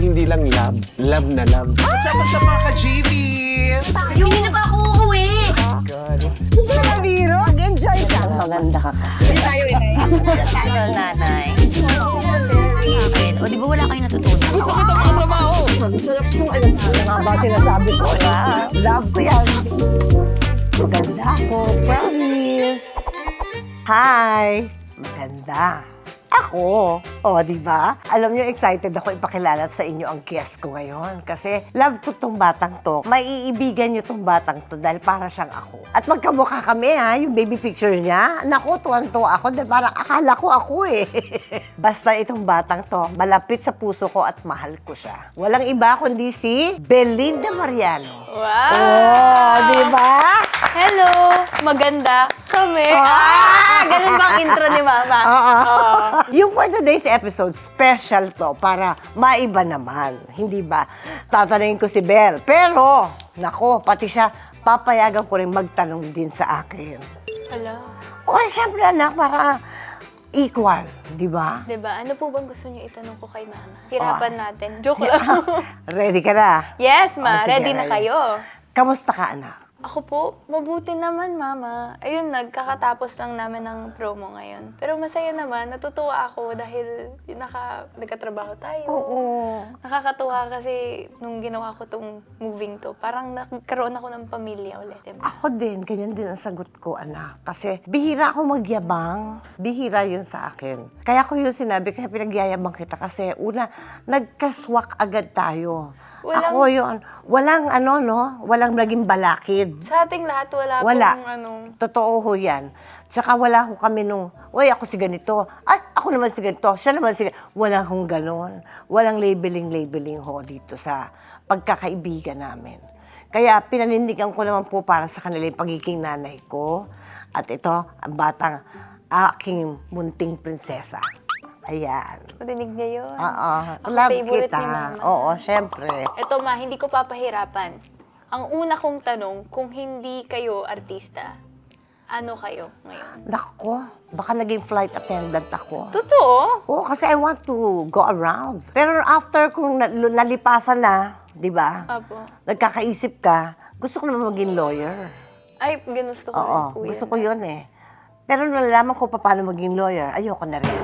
hindi lang love, love na love. What's up, up mga ka-GV? Hindi na ba ako uuwi? Mag-enjoy ka. Maganda ka kasi. Hindi tayo inay. tayo nanay. Ayun. O, di ba wala kayong natutunan? Gusto kita mga trabaho. Sarap yung alam mo nga ba sinasabi ko na love ko yan. Maganda ako, promise. Hi! Maganda. Ako. O, di ba? Alam niyo, excited ako ipakilala sa inyo ang guest ko ngayon. Kasi love ko tong batang to. Maiibigan niyo tong batang to dahil para siyang ako. At magkamukha kami ha, yung baby picture niya. Naku, tuwan-tuwa ako dahil parang akala ko ako eh. Basta itong batang to, malapit sa puso ko at mahal ko siya. Walang iba kundi si Belinda Mariano. Wow! Oh, di ba? Hello! Maganda kami. Ah! Ah! Ganun ba ang intro ni Mama? Oo. Oo. Yung for today's episode, special to para maiba naman. Hindi ba? Tatanungin ko si Belle. Pero, nako, pati siya, papayagan ko rin magtanong din sa akin. Hala. O, syempre anak, para equal, di ba? Diba? Ano po bang gusto niyo itanong ko kay Mama? Hirapan natin. Joke lang. Ready ka na? yes, Ma. Oh, sige, ready na kayo. Kamusta ka, anak? Ako po, mabuti naman, Mama. Ayun, nagkakatapos lang namin ng promo ngayon. Pero masaya naman. Natutuwa ako dahil naka, nagkatrabaho tayo. Oo. Nakakatuwa kasi nung ginawa ko tong moving to, parang nagkaroon ako ng pamilya ulit. Diba? Ako din, ganyan din ang sagot ko, anak. Kasi bihira ako magyabang. Bihira yun sa akin. Kaya ko yun sinabi, kaya pinagyayabang kita. Kasi una, nagkaswak agad tayo. Walang- Ako yun. Walang ano, no? Walang naging balakid. Sa ating lahat, wala, Wala. pong ano, Totoo ho yan. Tsaka wala ho kami nung, uy, ako si ganito. Ay, ako naman si ganito. Siya naman si ganito. Walang hong ganon. Walang labeling-labeling ho dito sa pagkakaibigan namin. Kaya pinanindigan ko naman po para sa kanila yung pagiging nanay ko. At ito, ang batang aking munting prinsesa. Ayan. Marinig niya yun. Oo. Ako Love favorite kita. ni Mama. Oo, syempre. Ito ma, hindi ko papahirapan. Ang una kong tanong, kung hindi kayo artista, ano kayo ngayon? Nako, baka naging flight attendant ako. Totoo? Oo, kasi I want to go around. Pero after kung na- nalipasan na, di ba? Apo. Nagkakaisip ka, gusto ko naman maging lawyer. Ay, ginusto ko Oo, rin po gusto yun. ko yun eh. Pero nung nalaman ko pa paano maging lawyer, ayoko na rin.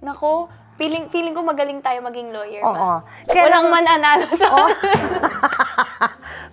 Nako, feeling, feeling ko magaling tayo maging lawyer. Oo. Ma. Kaya Walang lang- mananalo sa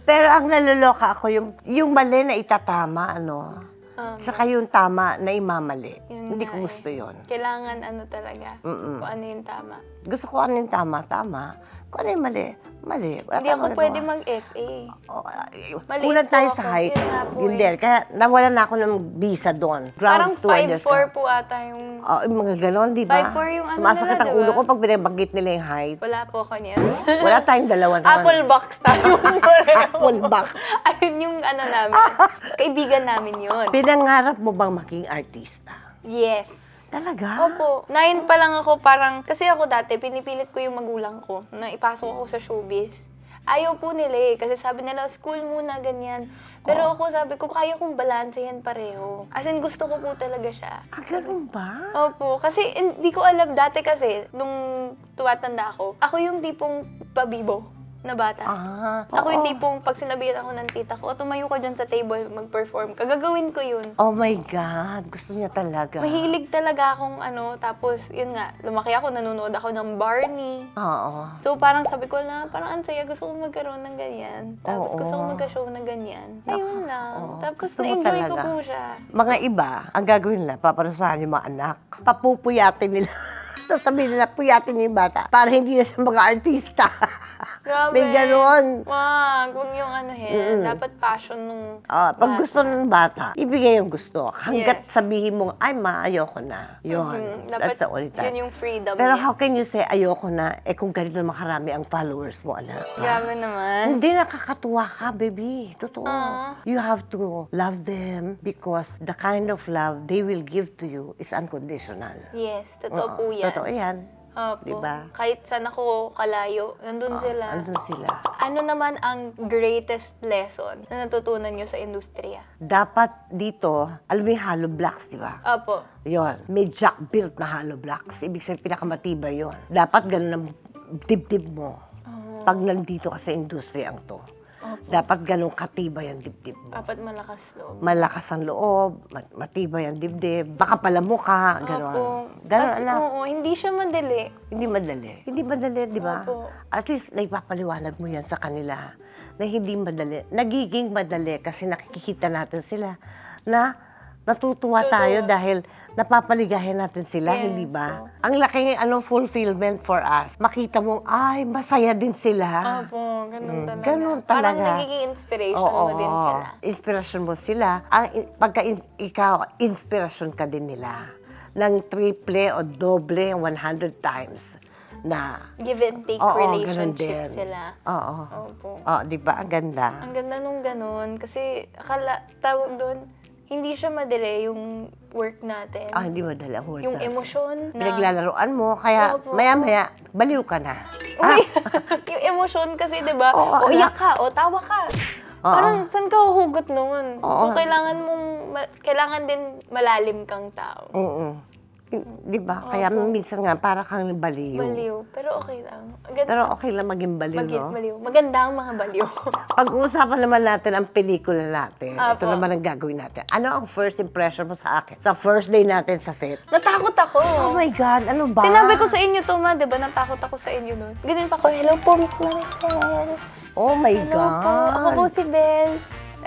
Pero ang naloloka ako, yung, yung mali na itatama, ano, Um, saka yung tama na imamali. Yun Hindi ko eh. gusto yun. Kailangan ano talaga, Mm-mm. kung ano yung tama. Gusto ko ano yung tama, tama. Kung ano yung mali, mali. Wala Hindi ako pwede mag-FA. Oh, ay, Maliit kulang po tayo ako. sa height. Yun nga po Yun eh. din. Kaya nawalan na ako ng visa doon. Parang Ground stewardess 5'4 ka. po ata yung... Oh, yung mga ganon, di ba? 5'4 yung ano Sumasakit nila, ang di ulo ba? ko pag binabanggit nila yung height. Wala po ako niyan. Wala tayong dalawa naman. Apple box tayo pareho. Apple box. Ayun yung ano namin. Kaibigan namin yun. Pinangarap mo bang maging artista? Yes. Talaga? Opo. Nine pa lang ako parang, kasi ako dati, pinipilit ko yung magulang ko na ipasok ako sa showbiz. Ayaw po nila eh, kasi sabi nila, school muna, ganyan. Pero ako sabi ko, kaya kong balansehin pareho. As in, gusto ko po talaga siya. Ah, ganun ba? Opo, kasi hindi ko alam dati kasi, nung tumatanda ako, ako yung tipong pabibo na bata. Ah, Ako oo. yung tipong pag sinabihan ako ng tita ko, "O, tumayo ka dyan sa table, mag-perform. Kagagawin ko yun. Oh my God, gusto niya talaga. Mahilig talaga akong ano, tapos yun nga, lumaki ako, nanonood ako ng Barney. Oo. So parang sabi ko na, parang ang saya, gusto ko magkaroon ng ganyan. Tapos Oo. gusto ko magka-show ng ganyan. Ayun lang. Oo. Tapos Gusto mo na-enjoy ko talaga. po siya. Mga iba, ang gagawin nila, paparusahan yung mga anak. Papupuyatin nila. Sasabihin nila, puyatin niyo yung bata para hindi na siya mga artista. Grabe. May ganon. Wag, wag yung ano hen. Dapat passion nung Ah, pag bata. gusto ng bata, ibigay yung gusto. Hanggat Yes. sabihin mo, ay ma, ayoko na. Yun. Mhm. Dapat That's the only time. yun yung freedom Pero niya. how can you say ayoko na, eh kung ganito naman karami ang followers mo, anak? Grabe naman. Hindi nakakatuwa ka, baby. Totoo. You have to love them because the kind of love they will give to you is unconditional. Yes, totoo Oo, po yan. Totoo yan. Opo. Diba? Kahit saan ako kalayo, nandun sila. Andun sila. Ano naman ang greatest lesson na natutunan nyo sa industriya? Dapat dito, alam mo yung hollow blocks, di ba? Opo. Yon, may jack built na hollow blocks. Ibig sabihin, pinakamatibay yon. Dapat ganun ang dibdib mo. pag nandito ka sa industriyang to, dapat ganun katibay ang dibdib mo. Dapat malakas loob. Malakas ang loob, mat- matibay ang dibdib, baka pala mukha, gano'n. Opo. Gano'n, As- anak. Oo, hindi siya madali. Hindi madali. Hindi madali, di ba? Opo. At least, naipapaliwanag mo yan sa kanila na hindi madali. Nagiging madali kasi nakikita natin sila na natutuwa tayo dahil napapaligayan natin sila, Yes, hindi ba? Ang laking ano, fulfillment for us. Makita mo, ay, masaya din sila. Opo, ganun talaga. Mm, ganun Parang talaga. nagiging inspiration mo din sila. Inspirasyon mo sila. Ang, pagka in- ikaw, inspirasyon ka din nila. Ng triple o doble, 100 times na Give and take Oo, ganun relationship sila. Oo. Opo. Oh, di ba? Ang ganda. Ang ganda nung ganun. Kasi, akala, tawag doon, hindi siya madali yung work natin. Ah, hindi madali ang word yung na. emosyon na... Pinaglalaroan mo, kaya Opo. maya-maya, baliw ka na. Uy, yung emosyon kasi, di ba? Oo, o iyak ka, o tawa ka. Parang, saan ka huhugot noon? Oo. So, kailangan mong, ma- kailangan din malalim kang tao. Oo. Di ba? Kaya minsan nga, para kang baliw. Baliw. Pero okay lang. Maganda, Pero okay lang maging baliw, maging no? baliw. Maganda ang mga baliw. Pag-uusapan naman natin ang pelikula natin. Ito Apo. naman ang gagawin natin. Ano ang first impression mo sa akin? Sa first day natin sa set? Natakot ako. Oh my God, ano ba? Sinabi ko sa inyo to, ma, di ba? Natakot ako sa inyo nun. Ganun pa ako, hello po, Miss Maricel. Oh my Hello po, ako po God. si Belle.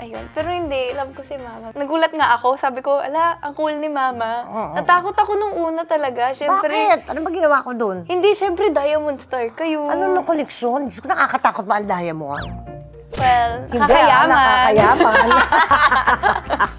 Ayun. Pero hindi, love ko si Mama. Nagulat nga ako, sabi ko, ala, ang cool ni Mama. Natakot ako nung una talaga. Siyempre, Bakit? Ano ba ginawa ko doon? Hindi, syempre, Diamond Star kayo. Ano nung koleksyon? Diyos ko, nakakatakot ba ang diamond? Well, Hindi, ah, nakakayaman. nakakayaman.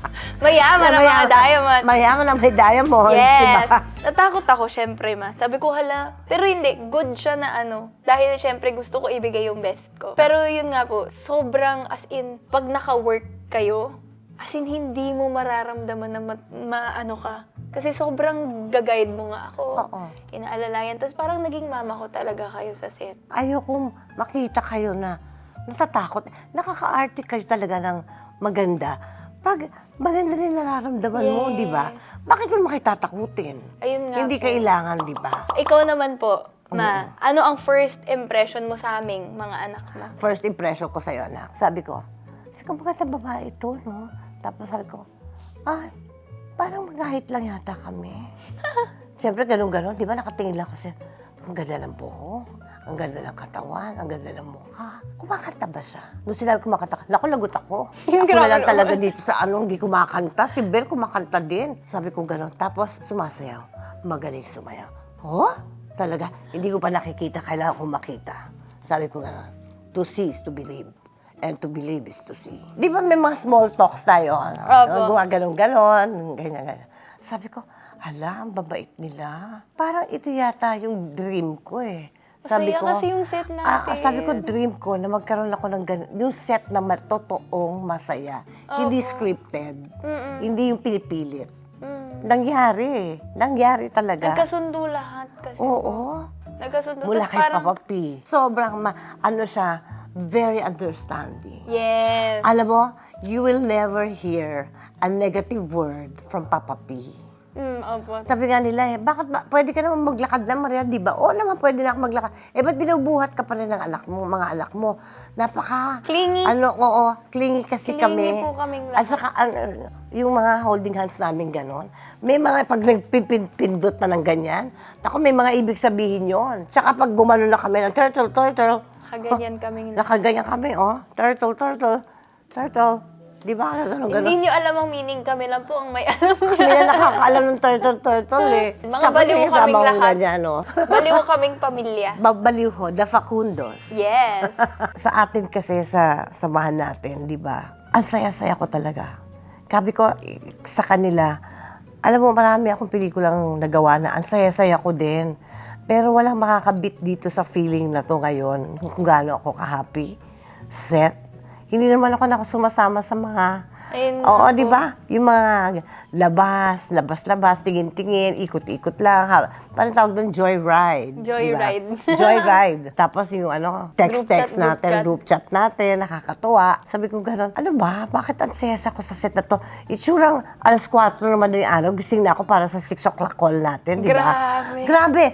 Mayaman ang mga diamond. Mayaman ang may diamond, Yes. diba? Natakot ako, syempre, ma. Sabi ko, hala. Pero hindi, good siya na ano. Dahil syempre, gusto ko ibigay yung best ko. Pero yun nga po, sobrang as in, pag naka-work kayo, as in, hindi mo mararamdaman na ma- maano ka. Kasi sobrang gagayad mo nga ako. Oo. Inaalalayan. Tapos parang naging mama ko talaga kayo sa set. Ayokong makita kayo na natatakot. Nakaka-arte kayo talaga ng maganda. Pag maganda rin nararamdaman mo, Yes. di ba? Bakit mo makitatakutin? Ayun nga Hindi po. kailangan, di ba? Ikaw naman po, ma. Ano ang first impression mo sa aming mga anak mo? First impression ko sa'yo, anak. Sabi ko, kasi magandang babae ito, no? Tapos sabi ko, ay, parang magahit lang yata kami. Siyempre, ganun-ganun. Di ba nakatingin lang ako siya. Ang ganda ng buhok, ang ganda ng katawan, ang ganda ng mukha. Kumakanta ba siya? Nung sinabi kumakanta, naku, lagot ako. ako na lang talaga dito sa anong hindi kumakanta. Si Bel kumakanta din. Sabi ko gano'n. Tapos sumasayaw. Magaling sumayaw. Oh? Talaga, hindi ko pa nakikita. Kailangan ko makita. Sabi ko gano'n. To see is to believe. And to believe is to see. Di ba may mga small talks tayo? Ano? Opo. Gumaganon-ganon, ganyan-ganyan. Sabi ko, hala, ang babait nila. Parang ito yata yung dream ko eh. Sabi Masaya kasi yung set Ah, ah, sabi ko, natin. dream ko na magkaroon ako ng ganun. Yung set na matotoong masaya. Hindi Opo. scripted. Mm-mm. Hindi yung pinipilit. Mm. Nangyari. Nangyari talaga. Nagkasundo lahat kasi. Oo. Nagkasundo. Mula Tas kay parang, Papa P. Sobrang, ma- ano siya, very understanding. Yes. Alam mo, you will never hear a negative word from Papa P. Mm, opo. Sabi nga nila eh, bakit ba, pwede ka naman maglakad na, Maria, di ba? Oo naman, pwede na ako maglakad. Eh, ba't binubuhat ka pa rin ng anak mo, mga anak mo? Napaka... Clingy. Ano, oo, clingy kasi Clingy kami. po kaming At lahat. saka, ano, yung mga holding hands namin ganon, may mga pag nagpipindot na ng ganyan, ako may mga ibig sabihin yon. Tsaka pag gumano na kami ng turtle, turtle, Kaganyan kaming nakaganyan kami, oh, turtle, turtle, turtle. Di ba? Ganon, ganon. Hindi nyo alam ang meaning, kami lang po ang may alam Kami na nakakaalam ng turtle, turtle eh. Mga Tapos baliw may kasama kaming akong lahat. ganyan, no? Baliw kaming pamilya. Babaliw ho, the Facundos. Yes. sa atin kasi sa samahan natin, di ba? Ang saya-saya ko talaga. Sabi ko eh, sa kanila, alam mo, marami akong pelikulang nagawa na ang saya-saya ko din. Pero walang makakabit dito sa feeling na to ngayon, kung gaano ako ka-happy, set. Hindi naman ako nakasumasama sa mga Ayun Oo, di ba? Yung mga labas, labas-labas, tingin-tingin, ikot-ikot lang. Ha, parang tawag doon, joyride. di ba? Joyride. joyride. Tapos yung ano, text-text Group chat, group natin, chat. group chat natin, nakakatuwa. Sabi ko gano'n, ano ba? Bakit ang sesa ko sa set na to? Itsurang alas 4 na madaling araw, gising na ako para sa 6 o'clock call natin, di ba? Grabe. Grabe.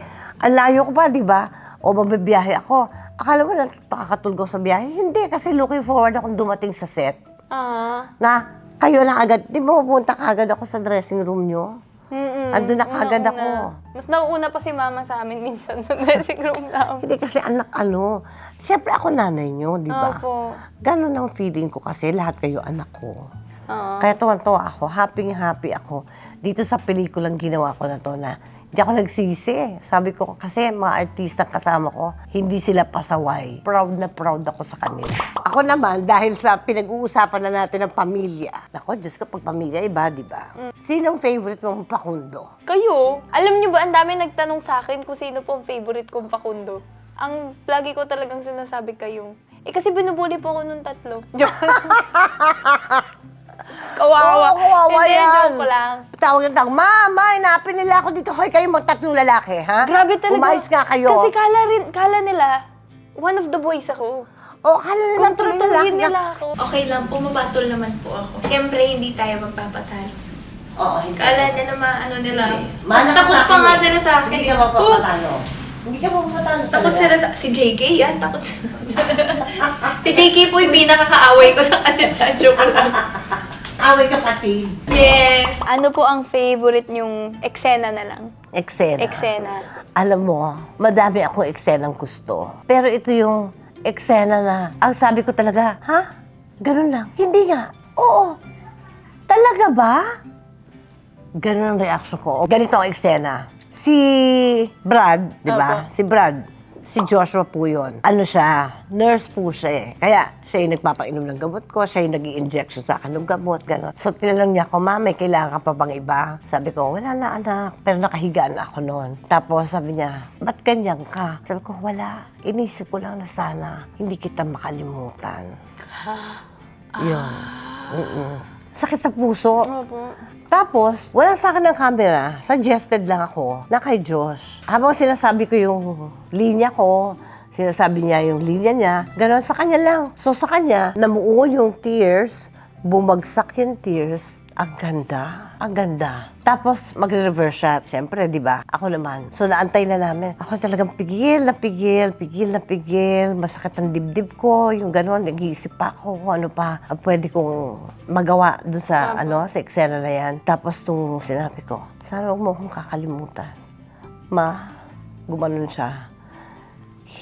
Ang layo ko pa, di ba? O mabibiyahe ako. Akala mo lang nakakatulog sa biyahe? Hindi, kasi looking forward akong dumating sa set. Ah. Na kayo lang agad, di ba pupunta ka agad ako sa dressing room nyo? Mm-mm. Andun na kaagad ako. Mas nauuna pa si mama sa amin minsan sa dressing room lang. Hindi kasi anak ano, siyempre ako nanay nyo, di ba? Opo. Ganon ang feeling ko kasi lahat kayo anak ko. Oo. Kaya tuwan-tuwa ako, happy-happy ako dito sa pelikulang ginawa ko na to na hindi ako nagsisi. Sabi ko kasi mga artista kasama ko, hindi sila pasaway. Proud na proud ako sa kanila. Ako naman, dahil sa pinag-uusapan na natin ng pamilya. Nako, Diyos ko, pag pamilya, iba, di ba? Sinong favorite mong pakundo? Kayo, alam niyo ba, ang dami nagtanong sa akin kung sino po ang favorite kong pakundo. Ang lagi ko talagang sinasabi kayong, eh kasi binubuli po ako nung tatlo. Joke. Kawawa. Oo, kawawa Hindi, yan. joke lang. Tawag ng tawag, Mama, inapin nila ako dito. Hoy, kayo magtatlong lalaki, ha? Grabe talaga. Umayos nga kayo. Kasi kala, rin, kala nila, one of the boys ako. oh, kala nila tuloy lalaki na. nila ako. Okay lang po, mabatol naman po ako. Siyempre, hindi tayo magpapatalo. Oo, hindi. Kala nila ano nila. Mana Mas ka takot sa pa akin nga eh. sila sa akin. Hindi ka Oh, mapapatalo. Hindi ka mapapatalo Takot talaga. sila sa... Si JK yan, takot sila. si JK po yung pinakakaaway ko sa kanila. Joke lang. Away kapatid. Yes! Ano po ang favorite nyong eksena na lang? Eksena. Eksena. Alam mo, madami akong eksenang gusto. Pero ito yung eksena na, ang sabi ko talaga, ha? Ganun lang. Hindi nga. Oo. Talaga ba? Ganun ang reaction ko. Ganito ang eksena. Si Brad, di ba? Si Brad. Si Joshua po yun. Ano siya? Nurse po siya eh. Kaya siya yung nagpapainom ng gamot ko, siya yung nag injection sa akin ng gamot, gano'n. So tinanong niya ako, Ma, may kailangan ka pa bang iba? Sabi ko, wala na anak. Pero nakahiga na ako noon. Tapos sabi niya, ba't ganyan ka? Sabi ko, wala. Inisip ko lang na sana hindi kita makalimutan. Yun. Mm-mm. Sakit sa puso. Opo. Tapos, wala sa akin ng camera. Suggested lang ako na kay Josh. Habang sinasabi ko yung linya ko, sinasabi niya yung linya niya, gano'n sa kanya lang. So sa kanya, namuo yung tears, bumagsak yung tears, ang ganda. Ang ganda. Tapos, magre-reverse shot. Siyempre, di ba? Ako naman. So, naantay na namin. Ako talagang pigil na pigil, pigil na pigil. Masakit ang dibdib ko. Yung gano'n, nag-iisip pa ako kung ano pa ang pwede kong magawa dun sa, ano, sa eksena na yan. Tapos, nung sinabi ko, sana huwag mo akong kakalimutan. Ma, gumanon siya.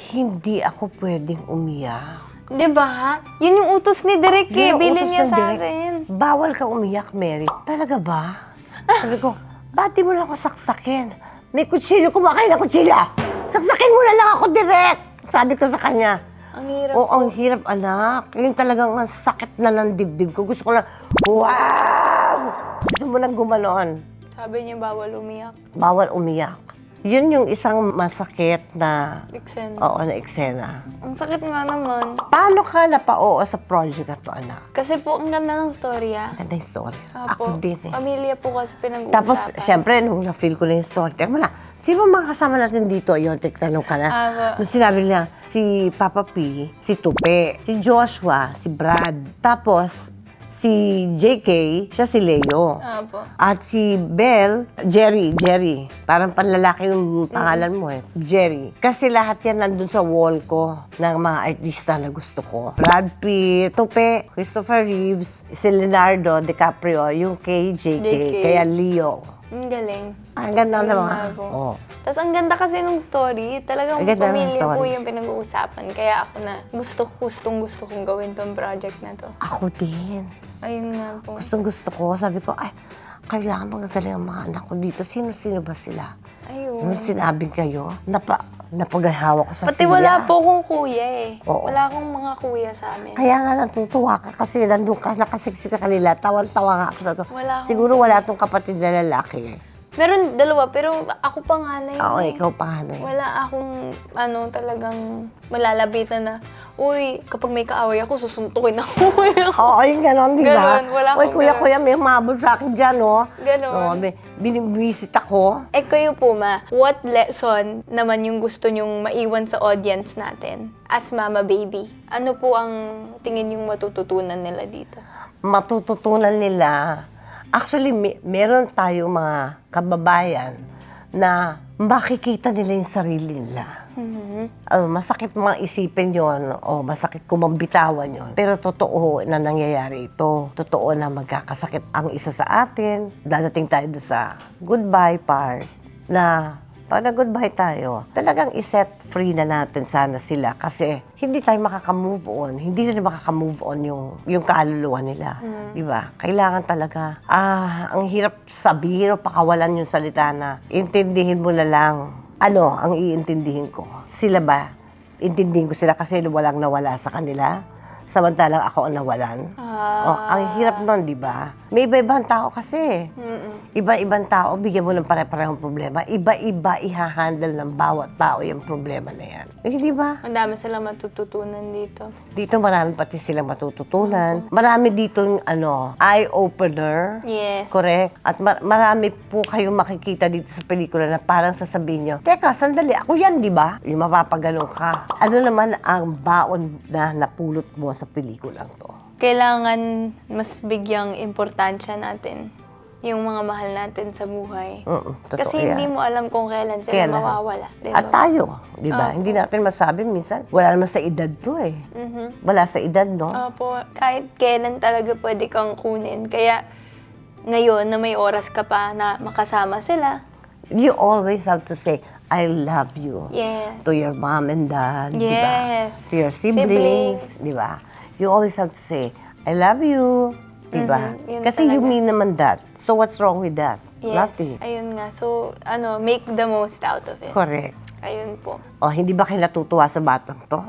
Hindi ako pwedeng umiyak. Di ba? Yun yung utos ni Derek eh. Bilin utos niya ng sa direct, akin. Bawal ka umiyak, Mary. Talaga ba? Sabi ko, ba't di mo lang ako saksakin? May kutsilyo, kumakain ng kutsilyo. Saksakin mo na lang ako direct. Sabi ko sa kanya. Ang hirap. Oo, ang hirap, anak. Yung talagang ang sakit na ng dibdib ko. Gusto ko lang, wow! Gusto mo lang gumanon. Sabi niya bawal umiyak. Bawal umiyak. Yun yung isang masakit na, Eksena. oo, na eksena. Ang sakit nga naman. Paano ka napao sa project na to, anak? Kasi po, ang ganda ng story ah. Ganda yung story. Ako din eh. Pamilya po kasi pinag-uusapan. Tapos, syempre, nung na-feel ko na yung story, teka mo na, sino mga kasama natin dito? Yun, tek, tanong ka na. Aba. Nung sinabi niya, si Papa P, si Tupe, si Joshua, si Brad, tapos si JK, siya si Leo. Apo. At si Belle, Jerry, Jerry. Parang panlalaki yung pangalan mo eh. Jerry. Kasi lahat yan nandun sa wall ko ng mga artista na gusto ko. Brad Pitt, Tupe, Christopher Reeves, si Leonardo DiCaprio, yung kay JK, JK. kaya Leo. Ang galing. Ah, Ang ganda Ang naman. ganda po. Oh. Tapos ang ganda kasi nung story, talagang Ang ganda ng pamilya po story. yung pinag-uusapan. Kaya ako na gusto, gustong gusto kong gawin tong project na to. Ako din. Ayun nga po. Gustong gusto ko. Sabi ko, ay, kailangan magagaling ang mga anak ko dito. Sino-sino ba sila? Ayun. Nung sinabing kayo, napa, napagahawa ko sa Pati silya. wala po akong kuya eh. Oo. Wala akong mga kuya sa amin. Kaya nga natutuwa ka kasi nandun ka, nakasiksik ka kanila, tawan-tawa nga ako. Wala akong- siguro wala tong kapatid na lalaki. Meron dalawa, pero ako panganay. Oo, eh. ikaw panganay. Wala akong, ano, talagang malalabitan na, uy, kapag may kaaway ako, susuntukin ako. Oo, yung ganon, di ba? Ganon, wala Uy, akong kuya, ganon. kuya, may humabol sa akin dyan, oh. Ganon. Oo, may binibwisit ako. eh kayo po ma, what lesson naman yung gusto nyong maiwan sa audience natin as mama baby? Ano po ang tingin yung matututunan nila dito? Matututunan nila, actually, may, meron tayong mga kababayan na makikita nila yung sarili nila. Ah, masakit mga isipin yon o masakit kumambitawan yon. Pero totoo na nangyayari ito. Totoo na magkakasakit ang isa sa atin. Dadating tayo sa goodbye part na pag nag-goodbye tayo, talagang iset free na natin sana sila kasi hindi tayo makaka-move on. Hindi na makaka-move on yung, yung kaluluwa nila. Di ba? Kailangan talaga, ah, ang hirap sabihin o pakawalan yung salita na intindihin mo na lang ano ang iintindihin ko? Sila ba? Intindihin ko sila kasi walang nawala sa kanila. Samantalang ako ang nawalan. Ah. Oh, ang hirap nun, di ba? May iba-ibang tao kasi. Iba-ibang tao, bigyan mo ng pare-parehong problema. Iba-iba ihahandle ng bawat tao yung problema na yan. Eh, di ba? Ang dami silang matututunan dito. Dito marami pati silang matututunan. Marami dito yung ano, eye-opener. Yes. Correct. At ma- marami po kayong makikita dito sa pelikula na parang sasabihin nyo, Teka, sandali, ako yan, di ba? Yung mapapagalong ka. Ano naman ang baon na napulot mo sa pelikulang to? Kailangan mas bigyang importansya natin yung mga mahal natin sa buhay. Mm, totoo Kasi yan. hindi mo alam kung kailan sila Kailan? mawawala. di At tayo, di ba? Hindi natin masabi minsan, wala naman sa edad to eh. Mhm. Wala sa edad, no? Opo, kahit kailan talaga pwede kang kunin. Kaya ngayon na may oras ka pa na makasama sila, You always have to say, I love you. yes. To your mom and dad, di ba? Yes. To your siblings, Siblings. di ba? You always have to say, I love you, di ba? Mhm, yun Kasi you talaga. mean naman that. So what's wrong with that? Yes. Nothing. Ayun nga. So, ano, make the most out of it. Correct. Ayun po. O, hindi ba kayo natutuwa sa batang to?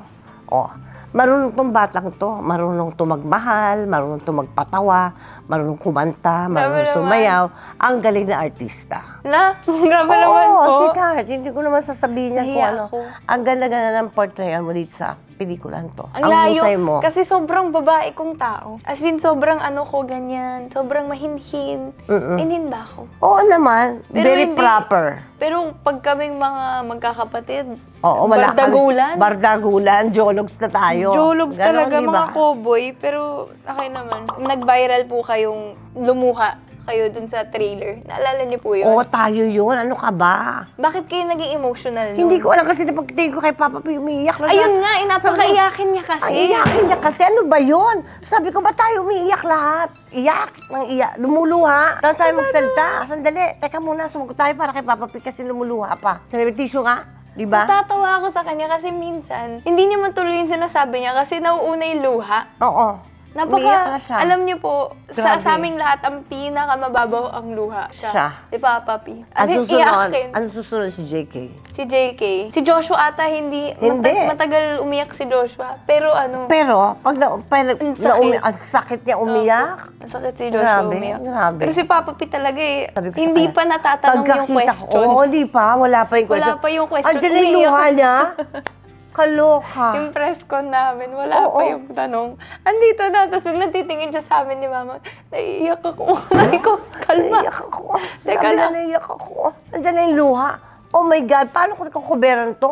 O, marunong tong batang to. Marunong to magmahal, marunong to magpatawa, marunong kumanta, marunong naman. sumayaw. Ang galing na artista. La, grabe naman Oo, po. sweetheart. Hindi ko naman sasabihin niya kung Nahiya ano. ako. Ang ganda-ganda ng portrayal mo dito sa pelikulan to. Ang layo. husay mo. Kasi sobrang babae kong tao. As in, sobrang ano ko, ganyan. Sobrang mahinhin. Mahinhin ba ako? Oo naman. Pero very hindi- proper. Pero pag kaming mga magkakapatid, Oo, wala bardagulan. Bardagulan, jologs na tayo. Jologs Ganon, talaga, di ba? mga cowboy. Pero, okay naman. Nag-viral po kayong lumuha kayo dun sa trailer. Naalala niyo po yun? Oo, tayo yun. Ano ka ba? Bakit kayo naging emotional nun? Hindi ko alam kasi napagtingin ko kay Papa P, umiiyak na siya. Ayun nga, inapakaiyakin niya kasi. Ang iyakin niya kasi, ano ba yun? Sabi ko, ba tayo umiiyak lahat? Iyak, nang iyak, lumuluha. Tapos sabi magsalita, sandali, teka muna, sumagot tayo para kay Papa P kasi lumuluha pa. Sabi, tissue nga, di ba? Natatawa ako sa kanya kasi minsan, hindi niya matuloy yung sinasabi niya kasi nauuna yung luha. Oo. Na Napaka, siya. alam niyo po, sa, Grabe. sa aming lahat, ang pinakamababaw ang luha siya. Siya. Di ba, papi? As Ang in, susunod, iyakin. ano susunod si JK? Si JK. Si Joshua ata hindi, Hindi. mata- matagal umiyak si Joshua. Pero ano, Pero, pag na, pero, Ang na sakit. umi- ang sakit niya umiyak. ang sakit si Joshua Grabe, umiyak. grabe. Pero si Papa P talaga eh, Sabi ko sa hindi kanya, pa natatanong yung pagkakita ko- question. Oo, hindi pa. Wala pa yung Wala question. pa yung question. Na yung Umiiyak. luha niya. Kaloka. Yung press con namin, wala Oo. pa yung tanong. Andito na, tapos biglang titingin siya sa amin ni Mama. Naiiyak ako. Sabi ko, kalma. Naiyak ako. Teka Sabi na lang. naiyak ako. Andiyan na yung luha. Oh my God, paano ko kukuberan to?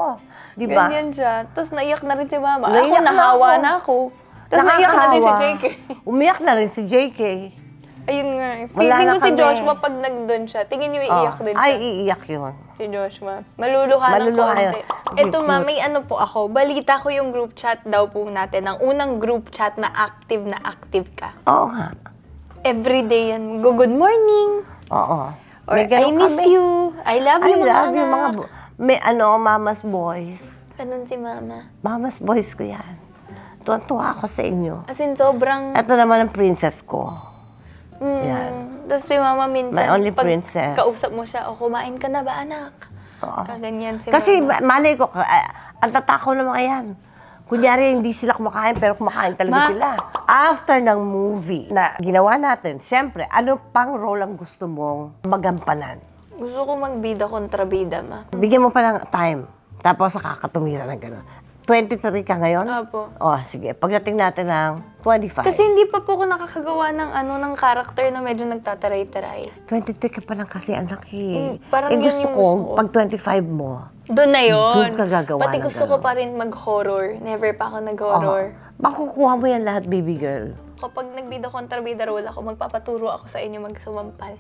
Di ba? Ganyan siya. Tapos naiyak na rin si Mama. Naiyak ako, na nahawa ako. na ako. Tapos naiyak na din si Nakakahawa. JK. Umiyak na rin si JK. Ayun nga. Wala Feeling na ko si kami. Joshua pag nagdoon siya, tingin niyo iiyak Oh, din Ay, siya. iiyak yun. Si Joshua. Maluluha, Maluluha ng yun. konti. Ito ma, may ano po ako. Balita ko yung group chat daw po natin. Ang unang group chat na active na active ka. Oo nga. Everyday yan. Go good morning. Oo. Or May I ganun miss kami. you. I love I you, mga love you, anak. mga... bu- May ano, mama's boys. Ganun si Mama. Mama's boys ko yan. Tuwan-tuwa ako sa inyo. As in, sobrang... Ito naman ang princess ko. Mm, Yan. Tapos si Mama minsan, My only pag princess. kausap mo siya, o kumain ka na ba, anak? Oo. Kaganyan si Kasi Mama. ma- malay ko, ah, ang tatakaw ng mga yan. Kunyari, hindi sila kumakain, pero kumakain talaga Ma- sila. After ng movie na ginawa natin, syempre, ano pang role ang gusto mong magampanan? Gusto ko magbida kontra bida, ma. Bigyan mo pa ng time. Tapos nakakatumira ng gano'n. 23 ka ngayon? Opo. Oh, sige. Pagdating natin ng 25. Kasi hindi pa po ako nakakagawa ng ano ng character na medyo nagtataray-taray. 23 ka pa lang kasi, anak eh. Mm, parang eh, yun gusto yung ko, gusto ko. pag 25 mo, Doon na yun. Doon ka gagawa Pati gusto ko pa rin mag-horror. Never pa ako oh, nag-horror. makukuha mo yan lahat, baby girl. Kapag nagbida kontra bida role ako, magpapaturo ako sa inyo magsumampal.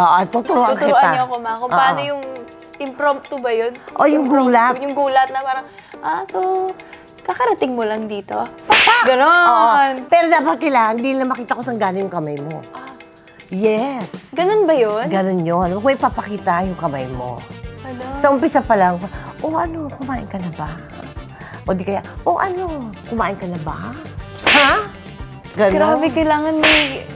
Oo, tuturuan kita. Tuturuan niyo ako, ma, kung paano yung Impromptu ba yun? O, yung gulat. Yung gulat na parang, ah, so, kakarating mo lang dito? Oo. Ganon. Pero dapat kailangan, hindi na makita ko saan galing yung kamay mo. Yes. Ganon ba yun? Ganon yun. Huwag mo ipapakita yung kamay mo. Ano? Sa umpisa pa lang, o ano, kumain ka na ba? O di kaya, o ano, kumain ka na ba? Ha? Ganon. Grabe, kailangan may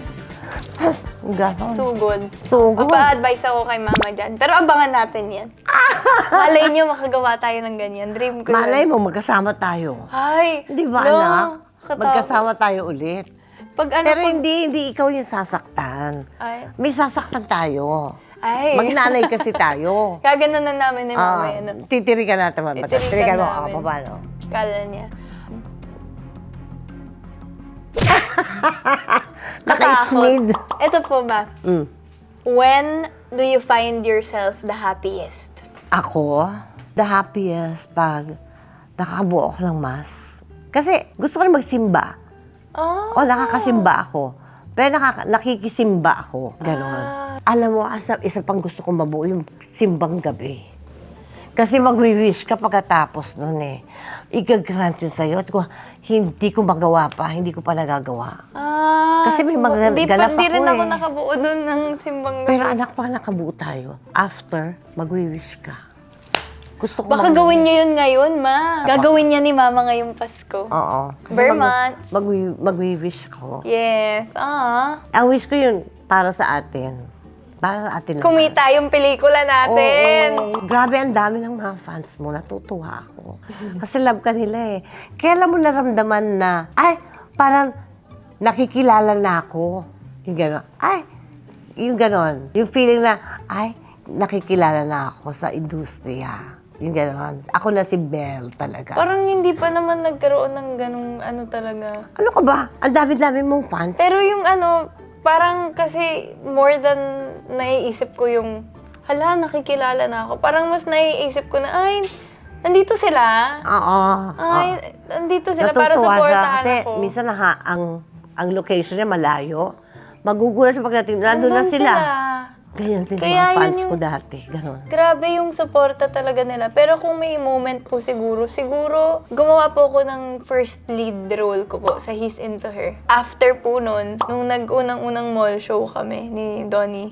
Ganon. sugod. Sugod. Mapa-advise ako kay mama dyan. Pero abangan natin yan. Malay nyo, makagawa tayo ng ganyan. Dream ko Malay yun. mo, magkasama tayo. Ay! Di ba, no, anak? katakot. Magkasama tayo ulit. Pag ano, Pero pag- hindi, hindi ikaw yung sasaktan. Ay. May sasaktan tayo. Ay. Magnanay kasi tayo. Kagano na namin ni mama Ah, yan. titirikan natin mga bata. Titirikan Titirikan mo, ah, paano? Kala niya. Naka-smid. Ito po ba? Mm. When do you find yourself the happiest? Ako, the happiest pag nakakabuo ako ng mas. Kasi gusto ko rin magsimba. Oh. O nakakasimba ako. Pero nakaka- nakikisimba ako. Ganon. Alam mo, asa, isa pang gusto kong mabuo yung simbang gabi. Kasi magwi-wish ka pagkatapos nun eh. Igagrant yun sa'yo. At kung hindi ko magawa pa, hindi ko pa nagagawa. Ah, Kasi may mga Di, ganap di rin ako ako eh. nakabuo dun ng simbang Pero gabi. anak, pag nakabuo tayo, after, magwi-wish ka. Gusto ko Baka mag- gawin niyo yun ngayon, ma. Gagawin niya ni mama ngayong Pasko. Oo. Kasi Vermonts. Mag, magwi- magwi-wish ko. Yes. Ah. Ang wish ko yun para sa atin. Para sa atin. lang. Kumita yung pelikula natin. Oo. Grabe, ang dami ng mga fans mo. Natutuwa ako. Kasi love ka nila eh. Kailan mo naramdaman na, ay, parang nakikilala na ako. Yung gano'n. Ay, yung gano'n. Yung feeling na, ay, nakikilala na ako sa industriya. Yung gano'n. Ako na si Belle talaga. Parang hindi pa naman nagkaroon ng ganung ano talaga. ano ka ba? Ang dami-dami mong fans. Pero yung ano, parang kasi more than naiisip ko yung, hala, nakikilala na ako. Parang mas naiisip ko na, ay, nandito sila. Oo. Ay, nandito sila para Natutuwa siya supportahan kasi ako. minsan naha, ang, ang location niya malayo. Magugulat siya pagdating, nandun na Nandun sila. Ganyan din Kaya mga yun fans yung- ko dati. Ganon. Grabe yung suporta talaga nila. Pero kung may moment po siguro, siguro gumawa po ako ng first lead role ko po sa He's Into Her. After po nun, nung nag-unang-unang mall show kami ni Donnie,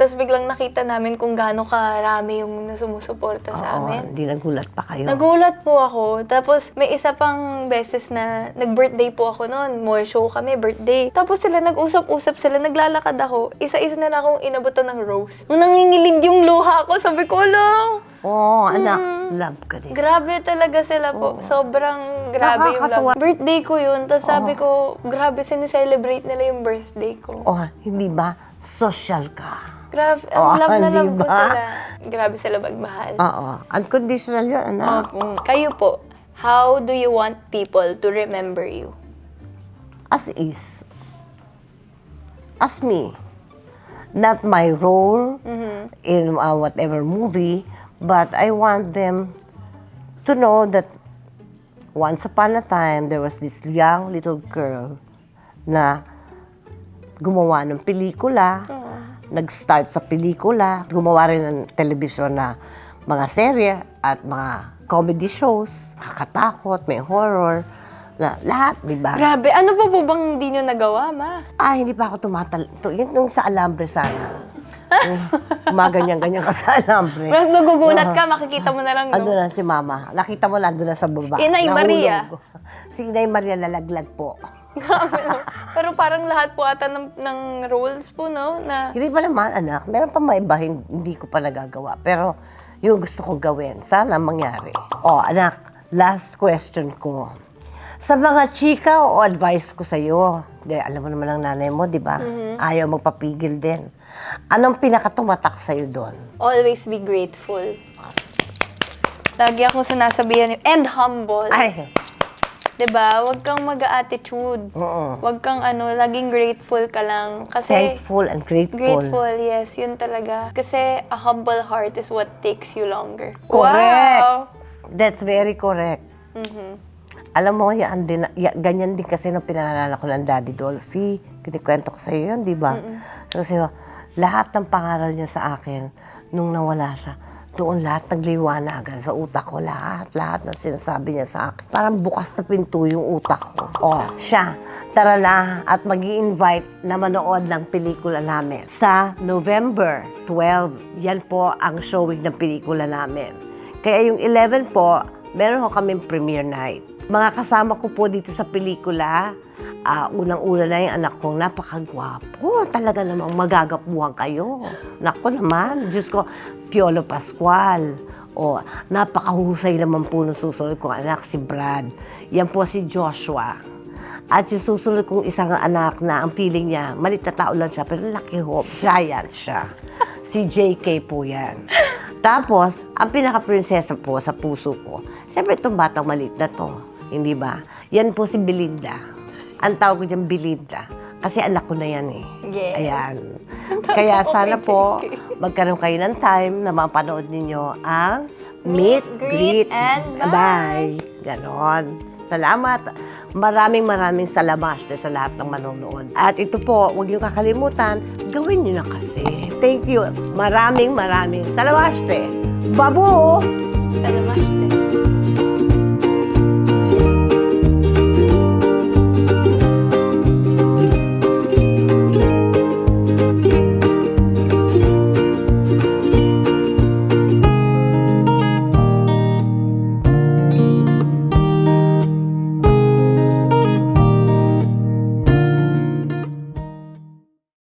tapos biglang nakita namin kung gaano karami yung nasumusuporta sa Oo, amin. hindi nagulat pa kayo. Nagulat po ako. Tapos may isa pang beses na nag-birthday po ako noon. Mall show kami, birthday. Tapos sila nag-usap-usap sila, naglalakad ako. Isa-isa na lang akong inabutan ng rose. Nung nangingilig yung luha ko, sabi ko, lang, Oo, anak, Mm. love ka din. grabe talaga sila po. Sobrang grabe yung Nakakatuwa. love. Birthday ko yun. Tapos sabi ko, grabe, sineselebrate nila yung birthday ko. Oh, hindi ba? Social ka. Grabe, Oh, ang love na di love ko sila. Grabe sila magmahal. Oo. Unconditional yun, anak. Mm, Kayo po, how do you want people to remember you? As is. As me. Not my role in uh, whatever movie, but I want them to know that once upon a time, there was this young little girl na gumawa ng pelikula, nag-start sa pelikula, gumawa rin ng telebisyon na mga serye at mga comedy shows, kakatakot, may horror, na lahat, di ba? Grabe, ano pa po bang hindi nyo nagawa, ma? Ah, hindi pa ako tumatal... To, yun yung sa alambre sana. Yung Gumaganyan-ganyan ka sa alambre. Well, nagugulat ka, makikita mo na lang, Ando no? na si mama. Nakita mo na, na sa baba. Inay. Maria. Si Inay Maria lalaglag po. Grabe, no? Pero parang lahat po ata ng, ng roles po, no? Na, Hindi pa naman, anak. Meron pa may iba, hin- hindi ko pa nagagawa. Pero yung gusto kong gawin, sana mangyari. Oh, anak, last question ko. Sa mga chika o advice ko sa'yo, di, alam mo naman ang nanay mo, di ba? Ayaw magpapigil din. Anong pinakatumatak sa'yo doon? always be grateful. Lagi akong sinasabihan. And humble. Ay, ba? Huwag kang mag-attitude. oo. Huwag kang ano, laging grateful ka lang. Kasi, Thankful and grateful. Grateful, yes. Yun talaga. Kasi a humble heart is what takes you longer. Correct. Wow! That's very correct. Mhm. Alam mo, yan din, ya- ganyan din kasi nung pinangalala ko ng Daddy Dolphy. Kinikwento ko sa iyo yun, di ba? Kasi lahat ng pangaral niya sa akin, nung nawala siya, Doon lahat nagliwanagan sa utak ko. Lahat, lahat ng sinasabi niya sa akin. Parang bukas na pinto yung utak ko. Oh, siya, tara na at mag invite na manood ng pelikula namin. Sa November 12, yan po ang showing ng pelikula namin. Kaya yung 11 po, meron ko kaming premiere night. Mga kasama ko po dito sa pelikula, Ah, unang-una na yung anak kong napakagwapo. Talaga namang magagapuhan kayo. Nako naman, Diyos ko, Piolo Pascual. O, napakahusay naman po ng susunod kong anak, si Brad. Yan po si Joshua. At yung susunod kong isang anak na ang feeling niya, malit na tao lang siya, pero laki ho, giant siya. Si JK po yan. Tapos, ang pinaka-prinsesa po sa puso ko, siyempre itong batang maliit na to. Hindi ba? Yan po si Belinda. Ang tawag ko dyan, Belinda. Kasi anak ko na yan eh. Yes. Ayan. Kaya sana po, magkaroon kayo ng time na mapanood ninyo ang Meet, Greet, and Bye. Ganon. Salamat. Maraming maraming salamat sa lahat ng manonood. At ito po, huwag niyo kakalimutan, gawin niyo na kasi. Thank you. Maraming maraming salamat. Babu! Salamat.